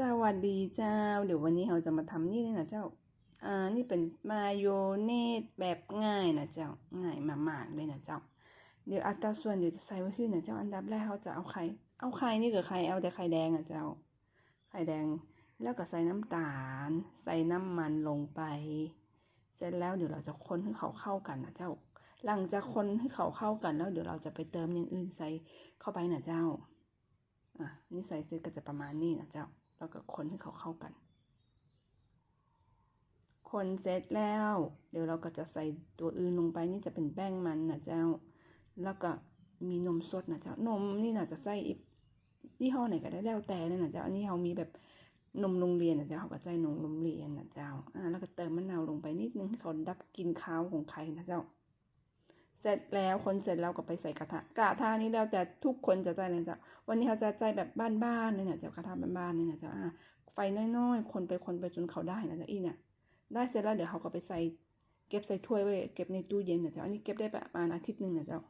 สวัสดีเจ้า เดี๋ยววันนี้เราจะมาทำนี่เลยนะเจ้า อ่า นี่เป็นมายโยเนสแบบง่ายนะเจ้า ง่ายมากๆเลยนะเจ้า เดี๋ยวอัตราส่วนเดี๋ยวจะใส่ไว้ขึ้นนะเจ้า อันดับแรกเขาจะเอาไข่ เอาไข่นี่คือไข่เอาแต่ไข่แดงนะเจ้า ไข่แดง แล้วก็ใส่น้ำตาล ใส่น้ำมันลงไป เสร็จแล้วเดี๋ยวเราจะคนให้เขาเข้ากันนะเจ้า หลังจากคนให้เขาเข้ากันแล้ว เดี๋ยวเราจะไปเติมอย่างอื่นใส่เข้าไปนะเจ้า อะนี่ใส่เสร็จก็จะประมาณนี้นะเจ้า แล้วก็คนให้เขาเข้ากัน คนเสร็จแล้ว เดี๋ยวเราก็จะใส่ตัวอื่นลงไปนี่จะเป็นแป้งมันนะเจ้า แล้วก็มีนมสดนะเจ้านมนี่น่าจะใส่ยี่ห้อไหนก็ได้แล้วแต่เลยนะเจ้าอันนี้เรามีแบบนมโรงเรียนนะเจ้าเขาก็ใส่นมโรงเรียนนะเจ้าอ่าแล้วก็เติมมะนาวลงไปนิดนึงให้เขาดับกลินคาวของไข่นะเจ้า เสร็จแล้วคนเสร็จแล้วก็ไปใส่กระทะกระทะนี้แล้วแต่ทุกคนจะใจเลยเจ้าวันนี้เขาจะใจแบบบ้านๆเลยนะเจ้ากระทะบ้านๆเลยนะเจ้าอะไฟน้อยๆคนไปคนไปจนเขาได้นะเจ้าอีเนี่ยได้เสร็จแล้วเดี๋ยวเขาก็ไปใส่เก็บใส่ถ้วยไว้เก็บในตู้เย็นนะเจ้าอันนี้เก็บได้ประมาณอาทิตย์หนึ่งนะเจ้า